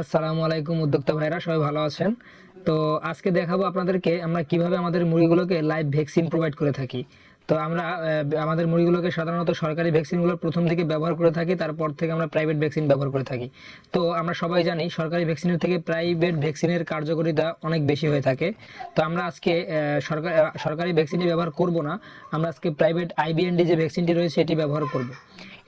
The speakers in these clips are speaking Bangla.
আসসালামু আলাইকুম, উদ্যোক্তা ভাইরা, সবাই ভালো আছেন? তো আজকে দেখাবো আপনাদেরকে আমরা কীভাবে আমাদের মুরগিগুলোকে লাইভ ভ্যাকসিন প্রোভাইড করে থাকি। তো আমরা আমাদের মুরগিগুলোকে সাধারণত সরকারি ভ্যাকসিনগুলো প্রথম থেকে ব্যবহার করে থাকি, তারপর থেকে আমরা প্রাইভেট ভ্যাকসিন ব্যবহার করে থাকি। তো আমরা সবাই জানি, সরকারি ভ্যাকসিনের থেকে প্রাইভেট ভ্যাকসিনের কার্যকারিতা অনেক বেশি হয়ে থাকে। তো আমরা আজকে সরকার সরকারি ভ্যাকসিনটি ব্যবহার করব না, আমরা আজকে প্রাইভেট আইবিএনডি যে ভ্যাকসিনটি রয়েছে এটি ব্যবহার করব।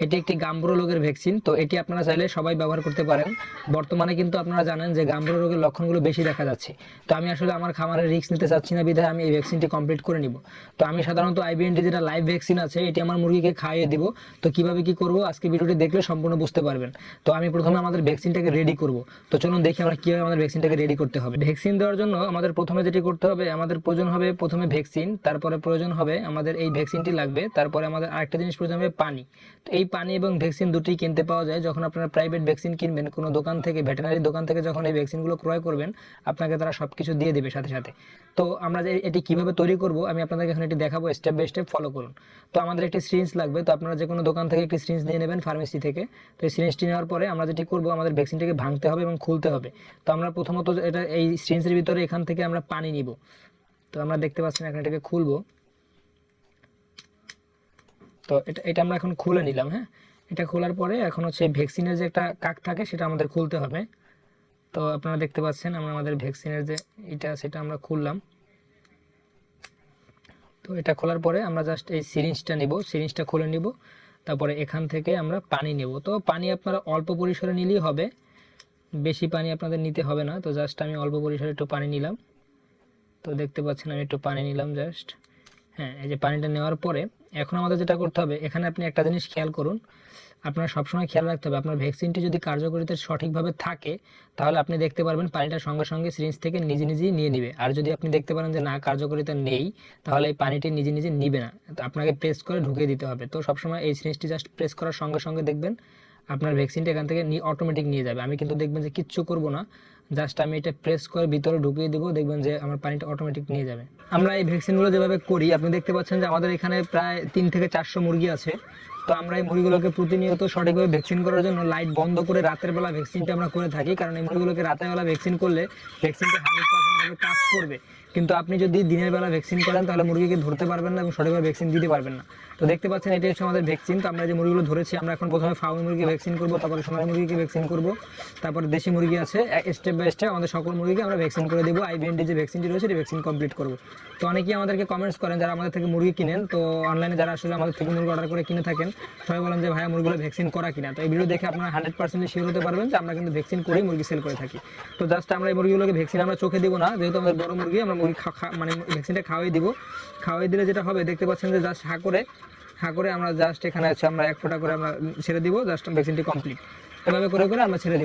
এটি একটি গাম্বুরো রোগের ভ্যাকসিন, তো এটি আপনারা চাইলে সবাই ব্যবহার করতে পারেন। বর্তমানে কিন্তু আপনারা জানেন যে গাম্বুরো রোগের লক্ষণগুলো বেশি দেখা যাচ্ছে। তো আমি আসলে আমার খামারের রিস্ক নিতে চাচ্ছি না, বিধায় আমি এই ভ্যাকসিনটি কমপ্লিট করে নিব। তো আমি সাধারণত আইবিএনটি যেটা লাইভ ভ্যাকসিন আছে, এটি আমার মুরগিকে খাইয়ে দিব। তো কীভাবে কি করব, আজকে ভিডিওটি দেখলে সম্পূর্ণ বুঝতে পারবেন। তো আমি প্রথমে আমাদের ভ্যাকসিনটাকে রেডি করব। তো চলুন দেখি আমরা কীভাবে আমাদের ভ্যাকসিনটাকে রেডি করতে হবে। ভ্যাকসিন দেওয়ার জন্য আমাদের প্রথমে যেটি করতে হবে, আমাদের প্রয়োজন হবে প্রথমে ভ্যাকসিন, তারপরে প্রয়োজন হবে আমাদের এই ভ্যাকসিনটি লাগবে, তারপরে আমাদের আরেকটা জিনিস প্রয়োজন হবে পানি। তো এই পানি এবং ভ্যাকসিন দুটি কিনতে পাওয়া যায়। যখন আপনারা প্রাইভেট ভ্যাকসিন কিনবেন, কোনো দোকান থেকে ভেটেনারি দোকান থেকে যখন এই ভ্যাকসিনগুলো ক্রয় করবেন, আপনাকে তারা সব কিছু দিয়ে দেবে সাথে সাথে। তো আমরা যে এটি কীভাবে তৈরি করব, আমি আপনাদেরকে এখন এটি দেখাবো স্টেপ বাই স্টেপ ফলো করুন। তো আমাদের একটি সিরিঞ্জ লাগবে, তো আপনারা যে কোনো দোকান থেকে একটি সিরিঞ্জ নিয়ে নেবেন ফার্মেসি থেকে। তো এই সিরিঞ্জটি নেওয়ার পরে আমরা যেটি করব, আমাদের ভ্যাকসিনটাকে ভাঙতে হবে এবং খুলতে হবে। তো আমরা প্রথমত এটা এই সিরিঞ্জের ভিতরে এখান থেকে আমরা পানি নিব। তো আমরা দেখতে পাচ্ছেন এখন এটাকে খুলবো। তো এটা এটা আমরা এখন খুলে নিলাম হ্যাঁ? এটা খোলার পরে এখন হচ্ছে ভ্যাকসিনের যে একটা কাক থাকে সেটা আমাদের খুলতে হবে। তো আপনারা দেখতে পাচ্ছেন, আমরা আমাদের ভ্যাকসিনের যে এটা, সেটা আমরা খুললাম। তো এটা খোলার পরে আমরা জাস্ট এই সিরিঞ্জটা নিব সিরিঞ্জটা খুলে নিব। তারপরে এখান থেকে আমরা পানি নেব। তো পানি আপনারা অল্প পরিসরে নিলেই হবে, বেশি পানি আপনাদের নিতে হবে না। তো জাস্ট আমি অল্প পরিসরে একটু পানি নিলাম। তো দেখতে পাচ্ছেন, আমি একটু পানি নিলাম জাস্ট হ্যাঁ এই যে পানিটা নেওয়ার পরে এখন আমাদের যেটা করতে হবে, এখানে আপনি একটা জিনিস খেয়াল করুন, আপনার সবসময় খেয়াল রাখতে হবে, আপনার ভ্যাকসিনটি যদি কার্যকরিতা সঠিকভাবে থাকে, তাহলে আপনি দেখতে পারবেন পানিটা সঙ্গে সঙ্গে সিরিঞ্জ থেকে নিজে নিজেই নিয়ে নিবে। আর যদি আপনি দেখতে পারেন যে না, কার্যকারিতা নেই, তাহলে এই পানিটি নিজে নিজে নিবে না। তো আপনাকে প্রেস করে ঢুকিয়ে দিতে হবে। তো সবসময় এই সিরিঞ্জটি জাস্ট প্রেস করার সঙ্গে সঙ্গে দেখবেন, আপনার ভ্যাকসিনটা এখান থেকে অটোমেটিক নিয়ে যাবে। আমি কিন্তু দেখবেন যে কিচ্ছু করব না। জাস্ট আমি এটা প্রেস করে ভিতরে ঢুকিয়ে দেবো, দেখবেন যে আমার পানিটা অটোমেটিক নিয়ে যাবে। আমরা এই ভ্যাকসিনগুলো যেভাবে করি, আপনি দেখতে পাচ্ছেন যে আমাদের এখানে প্রায় তিন থেকে চারশো মুরগি আছে। তো আমরা এই মুরগিগুলোকে প্রতিনিয়ত সঠিকভাবে ভ্যাকসিন করার জন্য লাইট বন্ধ করে রাতের বেলা ভ্যাকসিনটা আমরা করে থাকি। কারণ এই মুরগিগুলোকে রাতের বেলা ভ্যাকসিন করলে ভ্যাকসিনটা হান্ড্রেড পার্সেন্ট ভাবে কাজ করবে। কিন্তু আপনি যদি দিনের বেলা ভ্যাকসিন করেন, তাহলে মুরগিকে ধরতে পারবেন না এবং সঠিকভাবে ভ্যাকসিন দিতে পারবেন না। তো দেখতে পাচ্ছেন এটি হচ্ছে আমাদের ভ্যাকসিন তো আমরা যে মুরগিগুলো ধরেছি, আমরা এখন প্রথমে ফাউমি মুরগি ভ্যাকসিন করব, তারপরে সোনালী মুরগিকে ভ্যাকসিন করব, তারপরে দেশি মুরগি আছে স্টেপ বাই স্টেপ আমাদের সকল মুরগিকে আমরা ভ্যাকসিন করে দেবো। আইবিএনডি যে ভ্যাকসিনটি রয়েছে সেই ভ্যাকসিন কমপ্লিট করব। তো অনেকেই আমাদেরকে কমেন্টস করেন, যারা আমাদের থেকে মুরগি কিনেন, তো অনলাইনে যারা আসলে আমাদের থেকে মুরগি অর্ডার করে কিনে থাকেন সবাই বলেন যে, ভাইয়া, মুরগিগুলো ভ্যাকসিন করা কিনা? তো এই ভিডিও দেখে আপনারা হান্ড্রেড পার্সেন্ট শিওর হতে পারবেন যে আমরা কিন্তু ভ্যাকসিন করেই মুরগি সেল করে থাকি। তো জাস্ট আমরা এই মুরগিগুলোকে ভ্যাকসিন আমরা চোখে দিব না, যেহেতু আমাদের বড় মুরগি, আমরা মুরগি মানে ভ্যাকসিনটা খাওয়াই দিব। খাওয়াই দিলে যেটা হবে, দেখতে পাচ্ছেন যে জাস্ট হা করে হা করে আমরা জাস্ট এখানে আছে, আমরা এক ফোঁটা করে আমরা ছেড়ে দিব জাস্ট ভ্যাকসিনটি কমপ্লিট এভাবে করে করে আমরা ছেড়ে দিব।